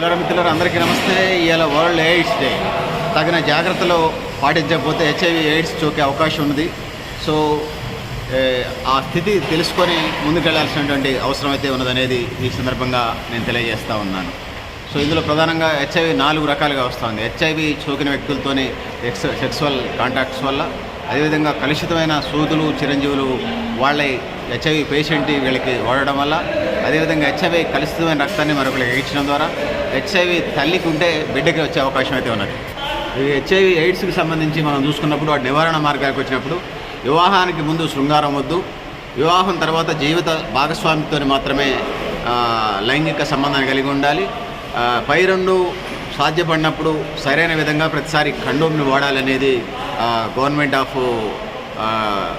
పిల్లల మిత్రులారా అందరికీ నమస్తే. ఇవాళ వరల్డ్ ఎయిడ్స్ డే. తగిన జాగ్రత్తలు పాటించకపోతే హెచ్ఐవి ఎయిడ్స్ చూకే అవకాశం ఉంది సో ఆ స్థితి తెలుసుకొని ముందుకెళ్ళాల్సినటువంటి అవసరం అయితే ఉన్నదనేది ఈ సందర్భంగా నేను తెలియజేస్తూ ఉన్నాను. సో ఇందులో ప్రధానంగా హెచ్ఐవి నాలుగు రకాలుగా వస్తుంది హెచ్ఐవి సోకిన వ్యక్తులతోనే ఎక్స్ సెక్సువల్ కాంటాక్ట్స్ వల్ల అదేవిధంగా కలుషితమైన సూదులు చిరంజీవులు వాళ్ళ హెచ్ఐవి పేషెంట్ వీళ్ళకి వాడడం వల్ల అదేవిధంగా హెచ్ఐవి కలుషితమైన రక్తాన్ని మరొకరికి ఎగించడం ద్వారా హెచ్ఐవి తల్లికి ఉంటే బిడ్డకి వచ్చే అవకాశం అయితే ఉన్నది. ఈ హెచ్ఐవి ఎయిడ్స్కి సంబంధించి మనం చూసుకున్నప్పుడు వాటి నివారణ మార్గాలకు వచ్చినప్పుడు వివాహానికి ముందు శృంగారం వద్దు. వివాహం తర్వాత జీవిత భాగస్వామితో మాత్రమే లైంగిక సంబంధాన్ని కలిగి ఉండాలి. పై రెండు సాధ్యపడినప్పుడు సరైన విధంగా ప్రతిసారి కండోమ్ని వాడాలనేది గవర్నమెంట్ ఆఫ్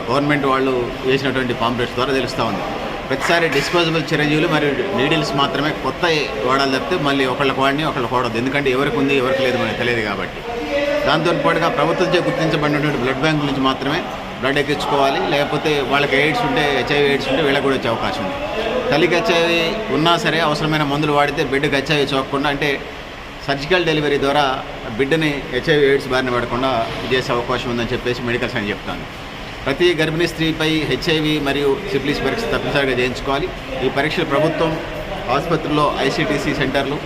గవర్నమెంట్ వాళ్ళు వేసినటువంటి పాంప్లెట్స్ ద్వారా తెలుస్తూ ఉంది. ప్రతిసారి డిస్పోజబుల్ చిరంజీవులు మరియు నీడిల్స్ మాత్రమే కొత్త వాడాలి తప్పితే మళ్ళీ ఒకళ్ళకి వాడిని ఒకళ్ళకి వాడద్దు ఎందుకంటే ఎవరికి ఉంది ఎవరికి లేదు మనకు తెలియదు కాబట్టి. దాంతో పాటుగా ప్రభుత్వంచే గుర్తించబడినటువంటి బ్లడ్ బ్యాంక్ నుంచి మాత్రమే బ్లడ్ ఎక్కించుకోవాలి. లేకపోతే వాళ్ళకి ఎయిడ్స్ ఉంటే హెచ్ఐవి ఎయిడ్స్ ఉంటే వీళ్ళకి కూడా వచ్చే అవకాశం ఉంది. తల్లికి హెచ్ఐవి ఉన్నా సరే అవసరమైన మందులు వాడితే బిడ్డకి హెచ్ఐవి చూడకుండా అంటే సర్జికల్ డెలివరీ ద్వారా బిడ్డని హెచ్ఐవి ఎయిడ్స్ బారిన పడకుండా చేసే అవకాశం ఉందని చెప్పేసి మెడికల్ అని చెప్తాను ప్రతి గర్భిణీ స్త్రీపై హెచ్ఐవి మరియు సిప్లిస్ పరీక్ష తప్పనిసరిగా చేయించుకోవాలి. ఈ పరీక్షలు ప్రభుత్వం ఆసుపత్రుల్లో ఐసీటీసీ సెంటర్లు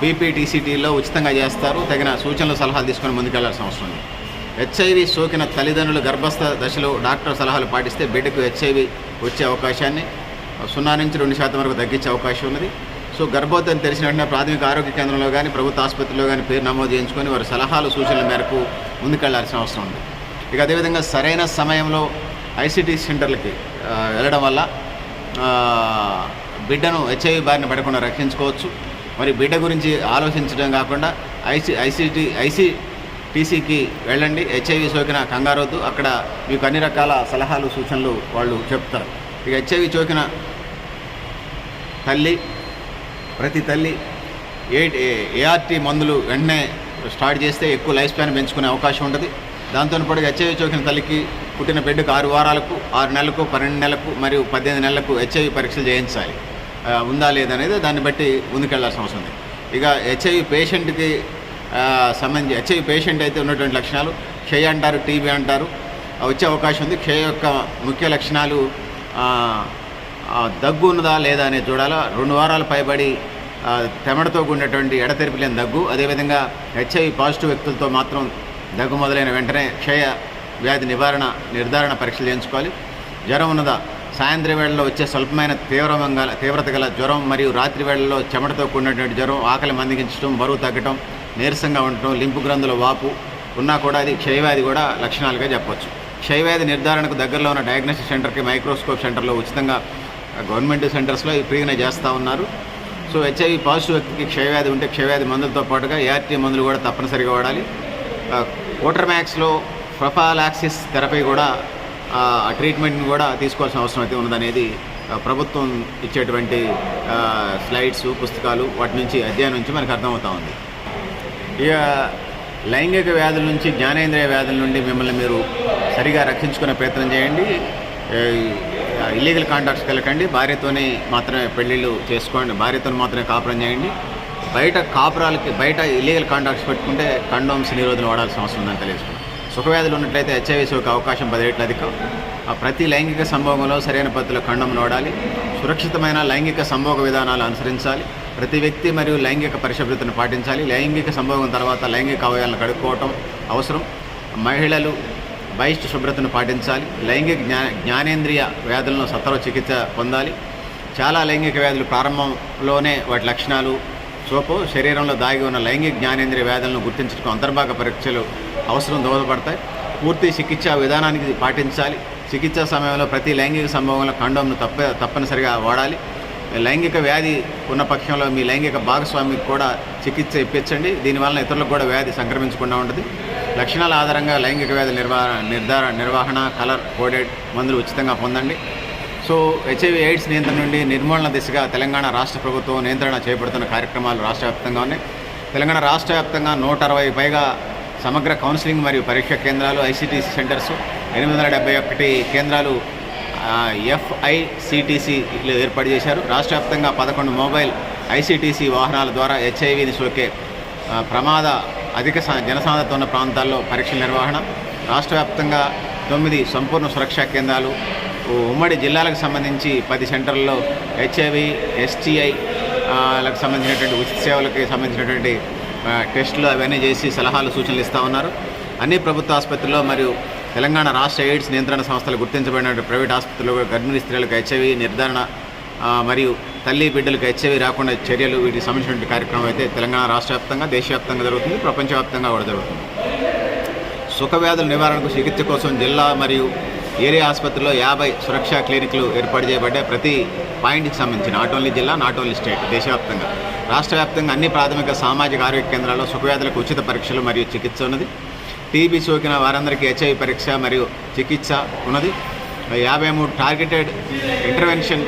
పీపీటీసీటీలో ఉచితంగా చేస్తారు. తగిన సూచనలు సలహాలు తీసుకొని ముందుకెళ్ళాల్సిన అవసరం ఉంది. హెచ్ఐవి సోకిన తల్లిదండ్రులు గర్భస్థ దశలో డాక్టర్ సలహాలు పాటిస్తే బిడ్డకు హెచ్ఐవి వచ్చే అవకాశాన్ని సున్నా నుంచి రెండు శాతం వరకు తగ్గించే అవకాశం ఉన్నది. సో గర్భవతిని తెలిసిన వెంటనే ప్రాథమిక ఆరోగ్య కేంద్రంలో కానీ ప్రభుత్వ ఆసుపత్రిలో కానీ పేరు నమోదు చేయించుకొని వారి సలహాలు సూచనల మేరకు ముందుకెళ్ళాల్సిన అవసరం ఉంది. ఇక అదేవిధంగా సరైన సమయంలో ఐసీటీ సెంటర్లకి వెళ్ళడం వల్ల బిడ్డను హెచ్ఐవి బారిన పడకుండా రక్షించుకోవచ్చు. మరి బిడ్డ గురించి ఆలోచించడం కాకుండా ఐసి ఐసీటీ ఐసీటీసీకి వెళ్ళండి. హెచ్ఐవి సోకిన కంగారొద్దు. అక్కడ మీకు అన్ని రకాల సలహాలు సూచనలు వాళ్ళు చెప్తారు. ఇక హెచ్ఐవి సోకిన తల్లి ప్రతి తల్లి ఏ ఏఆర్టీ మందులు వెంటనే స్టార్ట్ చేస్తే ఎక్కువ లైఫ్ స్పాన్ పెంచుకునే అవకాశం ఉంటుంది. దాంతో పాటు హెచ్ఐవి సోకిన తల్లికి పుట్టిన బిడ్డకు ఆరు వారాలకు ఆరు నెలలకు పన్నెండు నెలలకు మరియు పద్దెనిమిది నెలలకు హెచ్ఐవి పరీక్షలు చేయించాలి. ఉందా ఉందా లేదనేది దాన్ని బట్టి ముందుకెళ్ళాల్సిన అవసరం ఉంది. ఇక హెచ్ఐవి పేషెంట్కి సంబంధించి హెచ్ఐవి పేషెంట్ అయితే ఉన్నటువంటి లక్షణాలు క్షయ అంటారు టీబీ అంటారు. వచ్చే అవకాశం ఉంది. క్షయ యొక్క ముఖ్య లక్షణాలు దగ్గు ఉన్నదా లేదా అనేది చూడాలా. రెండు వారాలు పైబడి తెమడతో కూడినటువంటి ఎడతెరిపి లేని దగ్గు. అదేవిధంగా హెచ్ఐవి పాజిటివ్ వ్యక్తులతో మాత్రం దగ్గు మొదలైన వెంటనే క్షయ వ్యాధి నివారణ నిర్ధారణ పరీక్షలు చేయించుకోవాలి. జ్వరం ఉన్నదా? సాయంత్రం వేళల్లో వచ్చే స్వల్పమైన తీవ్రంగా తీవ్రత గల జ్వరం మరియు రాత్రి వేళల్లో చెమటతో కూడినటువంటి జ్వరం ఆకలి మందగించడం బరువు తగ్గటం నీరసంగా ఉండటం లింపు గ్రంథుల వాపు ఉన్నా కూడా అది క్షయవ్యాధి కూడా లక్షణాలుగా చెప్పవచ్చు. క్షయవ్యాధి నిర్ధారణకు దగ్గరలో ఉన్న డయాగ్నోస్టిక్ సెంటర్కి మైక్రోస్కోప్ సెంటర్లో ఉచితంగా గవర్నమెంట్ సెంటర్స్లో ఈ ఫ్రీగానే చేస్తూ ఉన్నారు. సో హెచ్ఐవి పాజిటివ్ వ్యక్తికి క్షయవ్యాధి ఉంటే క్షయవ్యాధి మందులతో పాటుగా ఏఆర్టీ మందులు కూడా తప్పనిసరిగా వాడాలి. ఓటర్మ్యాక్స్లో ప్రొఫాలాక్సిస్ థెరపీ కూడా ఆ ట్రీట్మెంట్ని కూడా తీసుకోవాల్సిన అవసరం అయితే ఉన్నదనేది ప్రభుత్వం ఇచ్చేటువంటి స్లైడ్స్ పుస్తకాలు వాటి నుంచి అధ్యయనం నుంచి మనకు అర్థమవుతా ఉంది. ఇక లైంగిక వ్యాధుల నుంచి జ్ఞానేంద్రియ వ్యాధుల నుండి మిమ్మల్ని మీరు సరిగా రక్షించుకునే ప్రయత్నం చేయండి. ఇల్లీగల్ కాంటాక్ట్స్కి వెళ్ళకండి. భార్యతోనే మాత్రమే పెళ్ళిళ్ళు చేసుకోండి. భార్యతో మాత్రమే కాపురం చేయండి. బయట కాపురాలకి బయట ఇల్లీగల్ కాంటాక్ట్స్ పెట్టుకుంటే కండోమ్స్ నిరోధన వాడాల్సిన అవసరం ఉందని తెలియజేసుకున్నాం. సుఖవ్యాధులు ఉన్నట్లయితే హెచ్ఐవి సోకే అవకాశం పది రేట్లు అధికం ప్రతి లైంగిక సంభోగంలో సరైన పద్ధతిలో ఖండం వాడాలి. సురక్షితమైన లైంగిక సంభోగ విధానాలు అనుసరించాలి. ప్రతి వ్యక్తి మరియు లైంగిక పరిశుభ్రతను పాటించాలి. లైంగిక సంభోగం తర్వాత లైంగిక అవయాలను కడుక్కోవటం అవసరం. మహిళలు బహిష్ట శుభ్రతను పాటించాలి. లైంగిక జ్ఞా జ్ఞానేంద్రియ వ్యాధులను సత్వర చికిత్స పొందాలి. చాలా లైంగిక వ్యాధులు ప్రారంభంలోనే వాటి లక్షణాలు లోపు శరీరంలో దాగి ఉన్న లైంగిక జ్ఞానేంద్రియ వ్యాధులను గుర్తించడం అంతర్భాగ పరీక్షలు అవసరం దోహదపడతాయి. పూర్తి చికిత్సా విధానానికి పాటించాలి. చికిత్సా సమయంలో ప్రతి లైంగిక సంభవంలో కండోమ్ను తప్ప తప్పనిసరిగా వాడాలి. లైంగిక వ్యాధి ఉన్న పక్షంలో మీ లైంగిక భాగస్వామికి కూడా చికిత్స ఇప్పించండి. దీనివల్ల ఇతరులకు కూడా వ్యాధి సంక్రమించకుండా ఉంటుంది. లక్షణాల ఆధారంగా లైంగిక వ్యాధి నిర్వహణ నిర్ధారణ నిర్వహణ కలర్ కోడెడ్ మందులు ఉచితంగా పొందండి. సో హెచ్ఐవి ఎయిడ్స్ నియంత్రణ నుండి నిర్మూలన దిశగా తెలంగాణ రాష్ట్ర ప్రభుత్వం నియంత్రణ చేపడుతున్న కార్యక్రమాలు రాష్ట్ర వ్యాప్తంగా ఉన్నాయి. తెలంగాణ రాష్ట్ర వ్యాప్తంగా నూట అరవై పైగా సమగ్ర కౌన్సిలింగ్ మరియు పరీక్ష కేంద్రాలు ఐసిటిసి సెంటర్స్ ఎనిమిది వందల డెబ్బై ఒకటి కేంద్రాలు ఎఫ్ఐసిటిసిలు ఏర్పాటు చేశారు. రాష్ట్ర వ్యాప్తంగా పదకొండు మొబైల్ ఐసీటీసీ వాహనాల ద్వారా హెచ్ఐవిని సోకే ప్రమాద అధిక జనసాంద్రత ఉన్న ప్రాంతాల్లో పరీక్షల నిర్వహణ. రాష్ట్ర వ్యాప్తంగా తొమ్మిది సంపూర్ణ సురక్షా కేంద్రాలు ఉమ్మడి జిల్లాలకు సంబంధించి పది సెంటర్లలో హెచ్ఐవి ఎస్టీఐ లకు సంబంధించినటువంటి ఉచిత సేవలకి సంబంధించినటువంటి టెస్టులు అవన్నీ చేసి సలహాలు సూచనలు ఇస్తూ ఉన్నారు. అన్ని ప్రభుత్వ ఆసుపత్రుల్లో మరియు తెలంగాణ రాష్ట్ర ఎయిడ్స్ నియంత్రణ సంస్థలు గుర్తించబడిన ప్రైవేట్ ఆసుపత్రుల్లో గర్భిణీ స్త్రీలకు హెచ్ఐవి నిర్ధారణ మరియు తల్లి బిడ్డలకు హెచ్ఐవి రాకుండా చర్యలు వీటికి సంబంధించిన కార్యక్రమం అయితే తెలంగాణ రాష్ట్ర వ్యాప్తంగా దేశవ్యాప్తంగా జరుగుతుంది ప్రపంచవ్యాప్తంగా కూడా జరుగుతుంది. సుఖవ్యాధుల నివారణకు చికిత్స కోసం జిల్లా మరియు ఏరియా ఆసుపత్రిలో యాభై సురక్షా క్లినిక్లు ఏర్పాటు చేయబడ్డాయి ప్రతి పాయింట్కి సంబంధించిన నాట్ ఓన్లీ జిల్లా నాట్ ఓన్లీ స్టేట్ దేశవ్యాప్తంగా. రాష్ట్ర వ్యాప్తంగా అన్ని ప్రాథమిక సామాజిక ఆరోగ్య కేంద్రాల్లో సుఖవ్యాధులకు ఉచిత పరీక్షలు మరియు చికిత్స ఉన్నది. టీబీ సోకిన వారందరికీ హెచ్ఐవి పరీక్ష మరియు చికిత్స ఉన్నది. యాభై మూడు టార్గెటెడ్ ఇంటర్వెన్షన్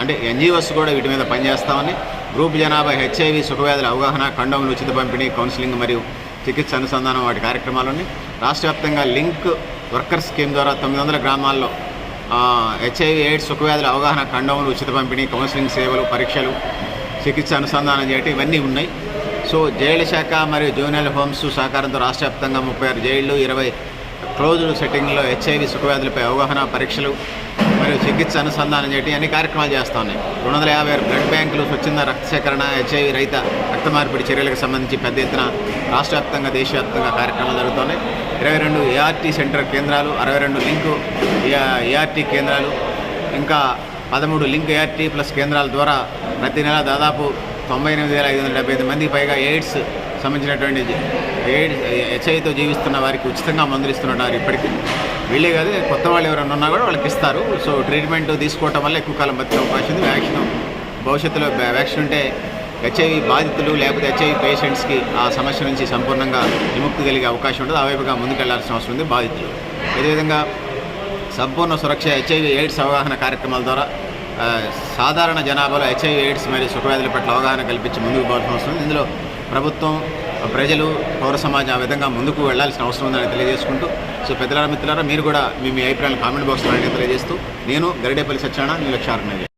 అంటే ఎన్జిఓస్ కూడా వీటి మీద పనిచేస్తామని. గ్రూప్ జనాభా హెచ్ఐవి సుఖవ్యాధుల అవగాహన కండోములు ఉచిత పంపిణీ కౌన్సిలింగ్ మరియు చికిత్స అనుసంధానం వాటి కార్యక్రమాలని రాష్ట్ర వ్యాప్తంగా లింక్ వర్కర్ స్కీమ్ ద్వారా తొమ్మిది వందల గ్రామాల్లో హెచ్ఐవి ఎయిడ్స్ సుఖవ్యాధుల అవగాహన ఖండములు ఉచిత పంపిణీ కౌన్సిలింగ్ సేవలు పరీక్షలు చికిత్స అనుసంధానం చేయటం ఇవన్నీ ఉన్నాయి. సో జైలు శాఖ మరియు జూనియర్ హోమ్స్ సహకారంతో రాష్ట్ర వ్యాప్తంగా ముప్పై ఆరు జైళ్ళు ఇరవై క్లోజ్డ్ సెట్టింగ్లో హెచ్ఐవి సుఖవ్యాధులపై అవగాహన పరీక్షలు మరియు చికిత్స అనుసంధానం చేయడం అన్ని కార్యక్రమాలు చేస్తూ ఉన్నాయి. రెండు వందల యాభై ఆరు బ్లడ్ బ్యాంకులు స్వచ్ఛంద రక్త సేకరణ హెచ్ఐవి రహిత రక్త మార్పిడి చర్యలకు సంబంధించి పెద్ద ఎత్తున రాష్ట్ర వ్యాప్తంగా దేశవ్యాప్తంగా కార్యక్రమాలు జరుగుతున్నాయి. ఇరవై రెండు ఏఆర్టీ సెంటర్ కేంద్రాలు అరవై రెండు లింకు ఏఆర్టీ కేంద్రాలు ఇంకా పదమూడు లింక్ ఏఆర్టీ ప్లస్ కేంద్రాల ద్వారా ప్రతి నెల దాదాపు తొంభై ఎనిమిది వేల ఐదు వందల డెబ్బై ఐదు మందికి పైగా ఎయిడ్స్ సంబంధించినటువంటి ఎయిడ్ హెచ్ఐతో జీవిస్తున్న వారికి ఉచితంగా మందులు ఇస్తున్నారు ఇప్పటికీ. వీళ్ళే కాదు కొత్త వాళ్ళు ఎవరైనా ఉన్నా కూడా వాళ్ళకి ఇస్తారు. సో ట్రీట్మెంట్ తీసుకోవటం వల్ల ఎక్కువ కాలం బతికే అవకాశం ఉంది. వ్యాక్సిన్ భవిష్యత్తులో వ్యాక్సిన్ ఉంటే హెచ్ఐవి బాధితులు లేకపోతే హెచ్ఐవి పేషెంట్స్కి ఆ సమస్య నుంచి సంపూర్ణంగా విముక్తి కలిగే అవకాశం ఉంటుంది. ఆ వైపుగా ముందుకెళ్ళాల్సిన అవసరం ఉంది బాధితులు. అదేవిధంగా సంపూర్ణ సురక్ష హెచ్ఐవి ఎయిడ్స్ అవగాహన కార్యక్రమాల ద్వారా సాధారణ జనాభాలో హెచ్ఐవి ఎయిడ్స్ మరియు సుఖవ్యాధుల పట్ల అవగాహన కల్పించి ముందుకు పోవాల్సిన అవసరం ఇందులో ప్రభుత్వం ప్రజలు పౌర సమాజం ఆ విధంగా ముందుకు వెళ్ళాల్సిన అవసరం ఉందని తెలియజేసుకుంటూ సో పెద్దల మిత్రులారా మీరు కూడా మీ మీ అభిప్రాయాలు కామెంట్ బాక్స్లో తెలియజేస్తూ నేను గరిడేపల్లి సత్యనారాయణ మీ